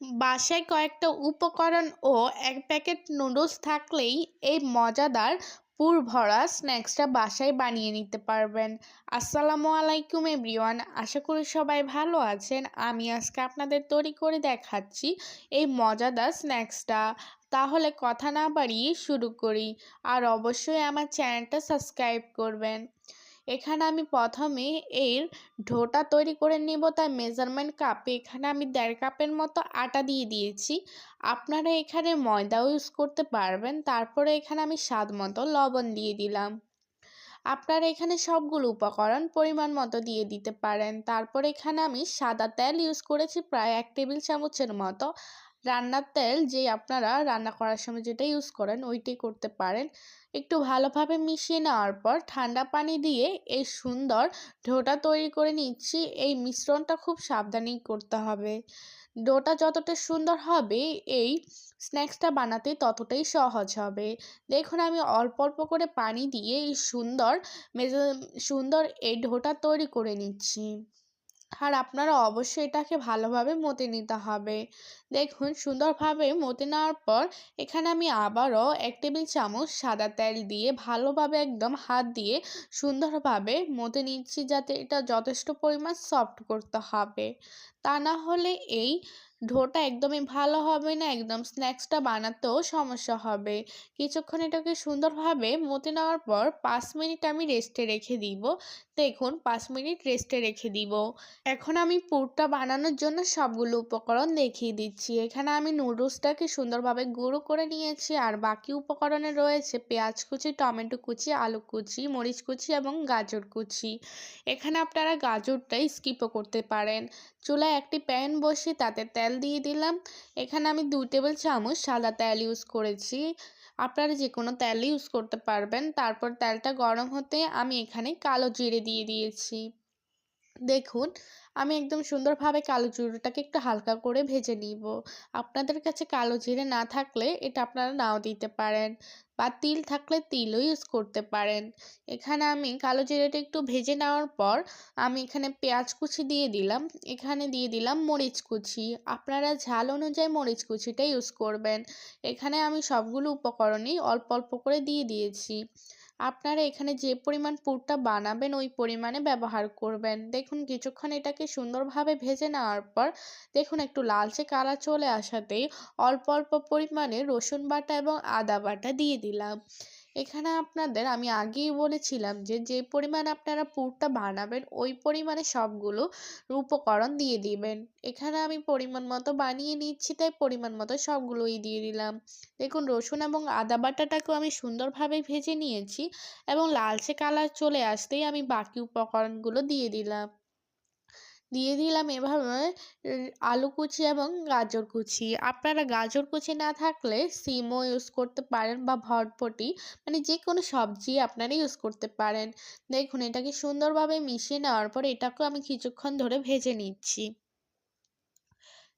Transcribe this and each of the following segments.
বাসায় কয়েকটা উপকরণ ও এক প্যাকেট নুডলস থাকলেই এই মজাদার পুর ভরা স্ন্যাক্সটা বাসায় বানিয়ে নিতে পারবেন। আসসালামু আলাইকুম এভরিওয়ান, আশা করি সবাই ভালো আছেন। আমি আজকে আপনাদের তৈরি করে দেখাচ্ছি এই মজাদার স্ন্যাক্সটা। তাহলে কথা না বাড়িয়ে শুরু করি। আর অবশ্যই আমার চ্যানেলটা সাবস্ক্রাইব করবেন। এখানে আমি প্রথমে এর ঢোটা তৈরি করে নেব তাই মেজারমেন্ট কাপে এখানে আমি দেড় কাপের মতো আটা দিয়ে দিয়েছি। আপনারা এখানে ময়দাও ইউজ করতে পারবেন। তারপরে এখানে আমি স্বাদ মতো লবণ দিয়ে দিলাম। আপনারা এখানে সবগুলো উপকরণ পরিমাণ মতো দিয়ে দিতে পারেন। তারপর এখানে আমি সাদা তেল ইউজ করেছি, প্রায় এক টেবিল চামচের মতো রান্নার তেল যে আপনারা রান্না করার সময় যেটা ইউজ করেন, ওইটাই করতে পারেন। একটু ভালোভাবে মিশিয়ে নেওয়ার পর ঠান্ডা পানি দিয়ে এই সুন্দর ঢোটা তৈরি করে নিচ্ছি। এই মিশ্রণটা খুব সাবধানেই করতে হবে। ডোটা যতটা সুন্দর হবে, এই স্ন্যাক্সটা বানাতে ততটাই সহজ হবে। দেখুন, আমি অল্প অল্প করে পানি দিয়ে এই সুন্দর সুন্দর এই ঢোটা তৈরি করে নিচ্ছি। আর আপনারা অবশ্যই এটাকে ভালোভাবে মতে নিতে হবে। দেখুন সুন্দরভাবে মতে নেওয়ার পর এখানে আমি আবারও এক টেবিল চামচ সাদা তেল দিয়ে ভালোভাবে একদম হাত দিয়ে সুন্দরভাবে মতে নিচ্ছি যাতে এটা যথেষ্ট পরিমাণ সফট করতে হবে। তা না হলে এই ঢোটা একদমই ভালো হবে না, একদম স্ন্যাক্সটা বানাতেও সমস্যা হবে। কিছুক্ষণ এটাকে সুন্দরভাবে মতে নেওয়ার পর পাঁচ মিনিট আমি রেস্টে রেখে দিব। দেখুন, পাঁচ মিনিট রেস্টে রেখে দিব। এখন আমি পুরটা বানানোর জন্য সবগুলো উপকরণ দেখিয়ে দিচ্ছি। এখানে আমি নুডলসটাকে সুন্দরভাবে গুঁড়ো করে নিয়েছি আর বাকি উপকরণে রয়েছে পেঁয়াজ কুচি, টমেটো কুচি, আলু কুচি, মরিচ কুচি এবং গাজর কুচি। এখানে আপনারা গাজরটাই স্কিপও করতে পারেন। চুলায় একটি প্যান বসিয়ে তাতে তেল দিয়ে দিলাম। এখানে আমি দুই টেবিল চামচ সাদা তেল ইউজ করেছি। আপনারা যে কোনো তেল ইউজ করতে পারবেন। তারপর তেলটা গরম হতে আমি এখানে কালো জিরে দিয়ে দিয়েছি। দেখুন আমি একদম সুন্দরভাবে কালো জিরেটাকে একটু হালকা করে ভেজে নিব। আপনাদের কাছে কালো জিরে না থাকলে এটা আপনারা নাও দিতে পারেন বা তিল থাকলে তিলও ইউজ করতে পারেন। এখানে আমি কালো জিরেটা একটু ভেজে নেওয়ার পর আমি এখানে পেঁয়াজ কুচি দিয়ে দিলাম। এখানে দিয়ে দিলাম মরিচ কুচি। আপনারা ঝাল অনুযায়ী মরিচ কুচিটা ইউজ করবেন। এখানে আমি সবগুলো উপকরণই অল্প অল্প করে দিয়ে দিয়েছি। আপনারা এখানে যে পরিমাণ পুরটা বানাবেন, ওই পরিমাণে ব্যবহার করবেন। দেখুন, কিছুক্ষণ এটাকে সুন্দরভাবে ভেজে নেওয়ার পর, দেখুন, একটু লালচে কালার চলে আসাতেই অল্প অল্প পরিমাণে রসুন বাটা এবং আদা বাটা দিয়ে দিলাম। এখানে আপনাদের আমি আগেই বলেছিলাম যে যে পরিমাণ আপনারা পুরটা বানাবেন, ওই পরিমাণে সবগুলো উপকরণ দিয়ে দিবেন। এখানে আমি পরিমাণ মতো বানিয়ে নিচ্ছি, তাই পরিমাণ মতো সবগুলোই দিয়ে দিলাম। দেখুন, রসুন এবং আদা বাটাটাকেও আমি সুন্দরভাবে ভেজে নিয়েছি এবং লালচে কালার চলে আসতেই আমি বাকি উপকরণগুলো দিয়ে দিলাম। দিয়ে দিলাম এভাবে আলু কুচি এবং গাজর কুচি। আপনারা গাজর কুচি না থাকলে সিমও ইউজ করতে পারেন বা ভটভটি মানে যে কোনো সবজি আপনারা ইউজ করতে পারেন। দেখুন, এটাকে সুন্দরভাবে মিশিয়ে নেওয়ার পর এটাকেও আমি কিছুক্ষণ ধরে ভেজে নিচ্ছি।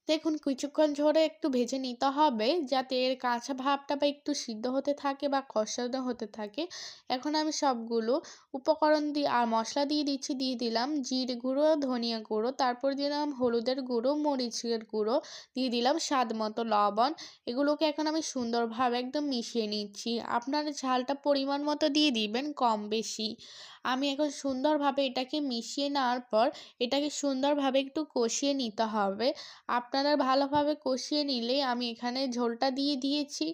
দেখুন, কিছুক্ষণ ঝরে একটু ভেজে নিতে হবে যাতে এর কাঁচা ভাবটা বা একটু সিদ্ধ হতে থাকে বা কষানো হতে থাকে। এখন আমি সবগুলো উপকরণ দিয়ে আর মশলা দিয়ে দিচ্ছি, দিয়ে দিলাম জিরে গুঁড়ো, ধনিয়া গুঁড়ো, তারপর দিলাম হলুদের গুঁড়ো, মরিচের গুঁড়ো, দিয়ে দিলাম স্বাদ মতো লবণ। এগুলোকে এখন আমি সুন্দরভাবে একদম মিশিয়ে নিচ্ছি। আপনারা ঝালটা পরিমাণ মতো দিয়ে দিবেন কম বেশি। আমি এখন সুন্দরভাবে এটাকে মিশিয়ে নেওয়ার পর এটাকে সুন্দরভাবে একটু কষিয়ে নিতে হবে। আপনারা ভালোভাবে কষিয়ে নিলে আমি এখানে ঝোলটা দিয়ে দিয়েছি।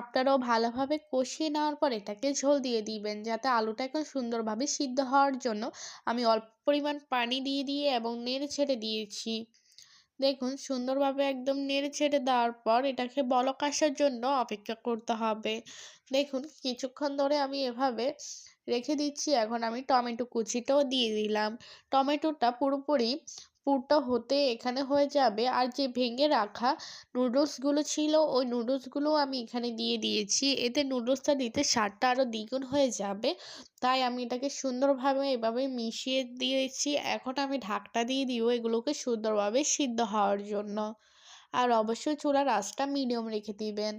আপনারাও ভালোভাবে কষিয়ে নেওয়ার পর এটাকে ঝোল দিয়ে দিবেন যাতে আলুটা এখন সুন্দরভাবে সিদ্ধ হওয়ার জন্য আমি অল্প পরিমাণ পানি দিয়ে দিয়ে এবং নেড়ে ছেড়ে দিয়েছি। দেখুন সুন্দরভাবে একদম নেড়ে ছেড়ে দেওয়ার পর এটাকে বলক আসার জন্য অপেক্ষা করতে হবে। দেখুন কিছুক্ষণ ধরে আমি এভাবে রেখে দিচ্ছি। এখন আমি টমেটো কুচিটাও দিয়ে দিলাম। টমেটোটা পুরোপুরি পুরটা হতে এখানে হয়ে যাবে। আর যে ভেঙে রাখা নুডলসগুলো ছিল, ওই নুডলসগুলো আমি এখানে দিয়ে দিয়েছি। এতে নুডলসটা দিতে স্বাদটা আরও দ্বিগুণ হয়ে যাবে। তাই আমি এটাকে সুন্দরভাবে এভাবে মিশিয়ে দিয়েছি। এখন আমি ঢাকটা দিয়ে দিব এগুলোকে সুন্দরভাবে সিদ্ধ হওয়ার জন্য। আর অবশ্যই চুলার আঁচটা মিডিয়াম রেখে দিবেন।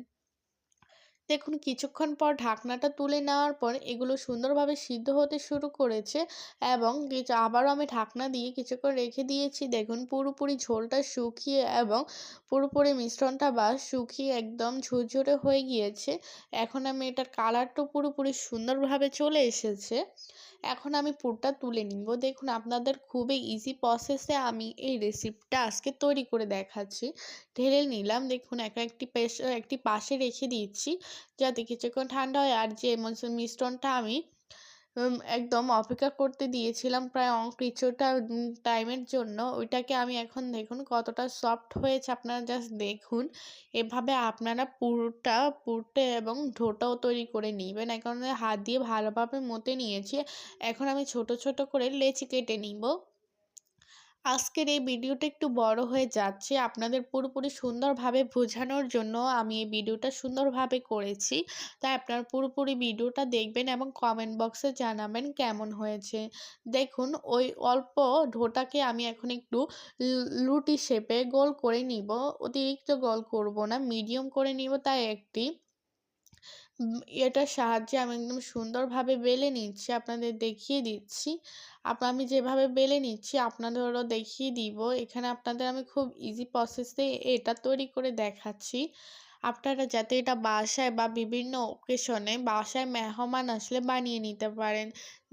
দেখুন, কিছুক্ষণ পর ঢাকনাটা তুলে নেওয়ার পর এগুলো সুন্দরভাবে সিদ্ধ হতে শুরু করেছে এবং কিছু, আবারও আমি ঢাকনা দিয়ে কিছুক্ষণ রেখে দিয়েছি। দেখুন, পুরোপুরি ঝোলটা শুকিয়ে এবং পুরোপুরি মিশ্রণটা বা শুকিয়ে একদম ঝুরঝুরে হয়ে গিয়েছে। এখন আমি এটার কালারটা পুরোপুরি সুন্দরভাবে চলে এসেছে। এখন আমি পুরটা তুলে নিব। দেখুন, আপনাদের খুবই ইজি প্রসেসে আমি এই রেসিপিটা আজকে তৈরি করে দেখাচ্ছি। ঢেলে নিলাম। দেখুন, এক একটি পেশ, একটি পাশে রেখে দিচ্ছি। যাতে কিছুক্ষণ ঠান্ডা হয় আর যে মিশ্রণটা আমি একদম অপেক্ষা করতে দিয়েছিলাম প্রায় কিছুটা টাইমের জন্য, ওইটাকে আমি এখন দেখুন কতটা সফট হয়েছে আপনারা জাস্ট দেখুন। এভাবে আপনারা পুরোটা, পুরটা এবং ঢোটাও তৈরি করে নেবেন। এখন হাত দিয়ে ভালোভাবে মতে নিয়েছি। এখন আমি ছোট ছোট করে লেচি কেটে নিব। আজকের এই ভিডিওটা একটু বড় হয়ে যাচ্ছে। আপনাদের পুরোপুরি সুন্দরভাবে বোঝানোর জন্য আমি এই ভিডিওটা সুন্দরভাবে করেছি। তাই আপনারা পুরোপুরি ভিডিওটা দেখবেন এবং কমেন্ট বক্সে জানাবেন কেমন হয়েছে। দেখুন, ওই অল্প ঢোটাকে আমি এখন একটু লুটি শেপে গোল করে নিব। অতিরিক্ত গোল করব না মিডিয়াম করে নিব তাই একটি। এটার সাহায্যে আমি একদম সুন্দরভাবে বেলে নিচ্ছি, আপনাদের দেখিয়ে দিচ্ছি। আপনার আমি যেভাবে বেলে নিচ্ছি, আপনাদেরও দেখিয়ে দিব। এখানে আপনাদের আমি খুব ইজি প্রসেসে এটা তৈরি করে দেখাচ্ছি। আপনারা যাতে এটা বাসায় বা বিভিন্ন ওকেশনে বাসায় মেহমান আসলে বানিয়ে নিতে পারেন।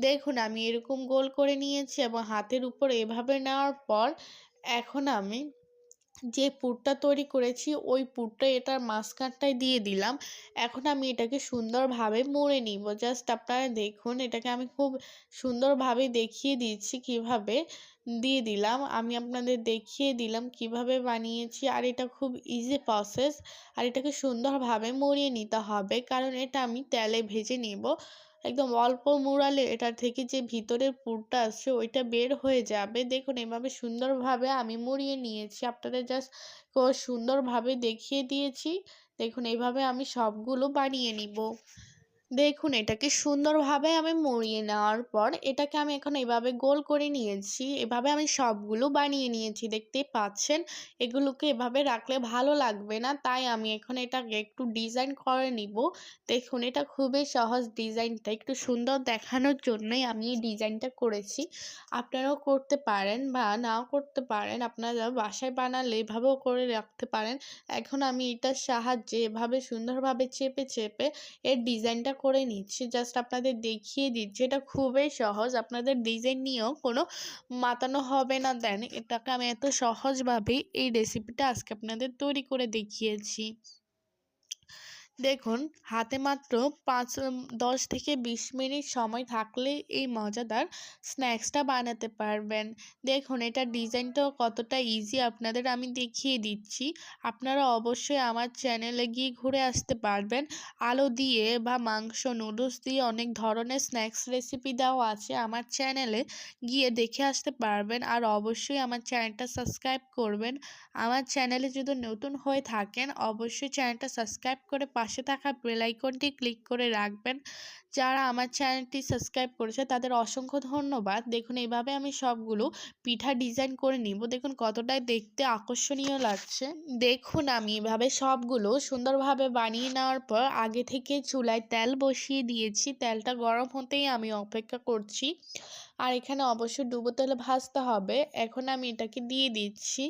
দেখুন, আমি এরকম গোল করে নিয়েছি এবং হাতের উপর এভাবে নেওয়ার পর এখন আমি যে পুরটা তৈরি করেছি, ওই পুরটা এটার মাঝখানটায় দিয়ে দিলাম। এখন আমি এটাকে সুন্দরভাবে মুড়ে নিব। জাস্ট আপনারা দেখুন, এটাকে আমি খুব সুন্দরভাবে দেখিয়ে দিচ্ছি কীভাবে দিয়ে দিলাম। আমি আপনাদের দেখিয়ে দিলাম কীভাবে বানিয়েছি, আর এটা খুব ইজি প্রসেস আর এটাকে সুন্দরভাবে মুড়িয়ে নিতে হবে। কারণ এটা আমি তেলে ভেজে নিব। একদম অল্প মুড়ালে এটা থেকে যে ভিতরের পুরটা আসছে, ওইটা বের হয়ে যাবে। দেখুন, এভাবে সুন্দরভাবে আমি মুড়িয়ে নিয়েছি। আপনাদের জাস্ট সুন্দরভাবে দেখিয়ে দিয়েছি। দেখুন এইভাবে আমি সবগুলো বানিয়ে নিব। দেখুন, এটাকে সুন্দরভাবে আমি মরিয়ে নেওয়ার পর এটাকে আমি এখন এভাবে গোল করে নিয়েছি। এভাবে আমি সবগুলো বানিয়ে নিয়েছি, দেখতেই পাচ্ছেন? এগুলোকে এভাবে রাখলে ভালো লাগবে না, তাই আমি এখন এটাকে একটু ডিজাইন করে নিব। দেখুন, এটা খুবই সহজ ডিজাইনটা, একটু সুন্দর দেখানোর জন্যই আমি এই ডিজাইনটা করেছি। আপনারাও করতে পারেন বা নাও করতে পারেন, আপনারা বাসায় বানালে এভাবেও করে রাখতে পারেন। এখন আমি এটার সাহায্যে এভাবে সুন্দরভাবে চেপে চেপে এর ডিজাইনটা করে নিচ্ছি জাস্ট আপনাদের দেখিয়ে দিচ্ছি। এটা খুবই সহজ, আপনাদের ডিজাইন নিয়েও কোনো মাতানো হবে না। দেন এটাকে আমি এত সহজভাবেই এই রেসিপিটা আজকে আপনাদের তৈরি করে দেখিয়েছি। দেখুন, হাতে মাত্র পাঁচ দশ থেকে বিশ মিনিট সময় থাকলে এই মজাদার স্ন্যাক্সটা বানাতে পারবেন। দেখুন এটার ডিজাইনটাও কতটা ইজি আপনাদের আমি দেখিয়ে দিচ্ছি। আপনারা অবশ্যই আমার চ্যানেলে গিয়ে ঘুরে আসতে পারবেন। আলো দিয়ে বা মাংস, নুডলস দিয়ে অনেক ধরনের স্ন্যাক্স রেসিপি দেওয়া আছে আমার চ্যানেলে, গিয়ে দেখে আসতে পারবেন। আর অবশ্যই আমার চ্যানেলটা সাবস্ক্রাইব করবেন। আমার চ্যানেলে যদি নতুন হয়ে থাকেন, অবশ্যই চ্যানেলটা সাবস্ক্রাইব করে পাশে পাশে থাকা বেল আইকনটি ক্লিক করে রাখবেন। যারা আমার চ্যানেলটি সাবস্ক্রাইব করেছে, তাদের অসংখ্য ধন্যবাদ। দেখুন এইভাবে আমি সবগুলো পিঠা ডিজাইন করে নিব। দেখুন, কতটাই দেখতে আকর্ষণীয় লাগছে। দেখুন, আমি এভাবে সবগুলো সুন্দরভাবে বানিয়ে নেওয়ার পর আগে থেকে চুলায় তেল বসিয়ে দিয়েছি। তেলটা গরম হতেই আমি অপেক্ষা করছি। আর এখানে অবশ্যই ডুবো তেলে ভাজতে হবে। এখন আমি এটাকে দিয়ে দিচ্ছি।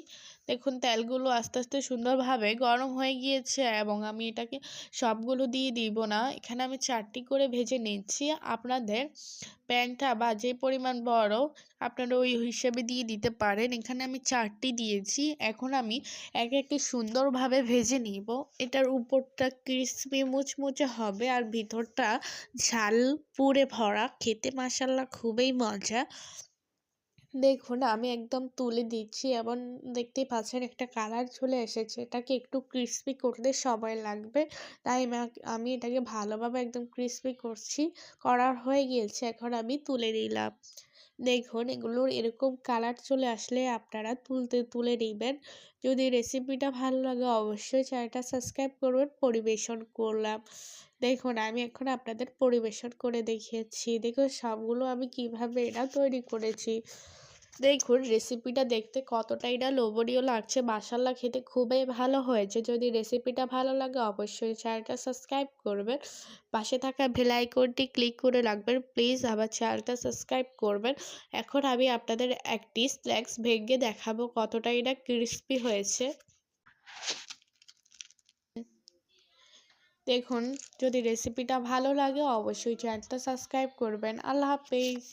দেখুন, তেলগুলো আস্তে আস্তে সুন্দরভাবে গরম হয়ে গিয়েছে এবং আমি এটাকে সবগুলো দিয়ে দিব না। এখানে আমি চারটি করে ভেজে নিচ্ছি। আপনাদের প্যানটা বা যে পরিমাণ বড় আপনারা ওই হিসেবে দিয়ে দিতে পারেন। এখানে আমি চারটি দিয়েছি। এখন আমি এক একটি সুন্দরভাবে ভেজে নিব। এটার উপরটা ক্রিসপি মুচমুচে হবে আর ভিতরটা ঝাল পুড়ে ভরা। খেতে মাসাল্লা খুবই মজা। দেখুন, আমি একদম তুলে দিচ্ছি এবং দেখতেই পাচ্ছেন একটা কালার চলে এসেছে। এটাকে একটু ক্রিস্পি করতে সময় লাগবে। তাই আমি এটাকে ভালোভাবে একদম ক্রিস্পি করছি। করার হয়ে গিয়েছে, এখন আমি তুলে নিলাম। দেখুন, এগুলোর এরকম কালার চলে আসলে আপনারা তুলতে, তুলে নেবেন। যদি রেসিপিটা ভালো লাগে অবশ্যই চ্যানেলটা সাবস্ক্রাইব করবেন পরিবেশন করলাম। দেখুন, আমি এখন আপনাদের পরিবেশন করে দেখিয়েছি। দেখুন, সবগুলো আমি কীভাবে এটা তৈরি করেছি। দেখুন রেসিপিটা দেখতে কতটাই না লোভনীয় লাগছে। মাসাল্লা খেতে খুবই ভালো হয়েছে। যদি রেসিপিটা ভালো লাগে, অবশ্যই চ্যানেলটা সাবস্ক্রাইব করবেন। পাশে থাকা বেল আইকনটি ক্লিক করে রাখবেন। প্লিজ আমার চ্যানেলটা সাবস্ক্রাইব করবেন। এখন আমি আপনাদের একটি স্ন্যাক্স ভেঙে দেখাবো কতটাই না ক্রিস্পি হয়েছে। দেখুন, যদি রেসিপিটা ভালো লাগে, অবশ্যই চ্যানেলটা সাবস্ক্রাইব করবেন। আল্লাহ হাফেজ।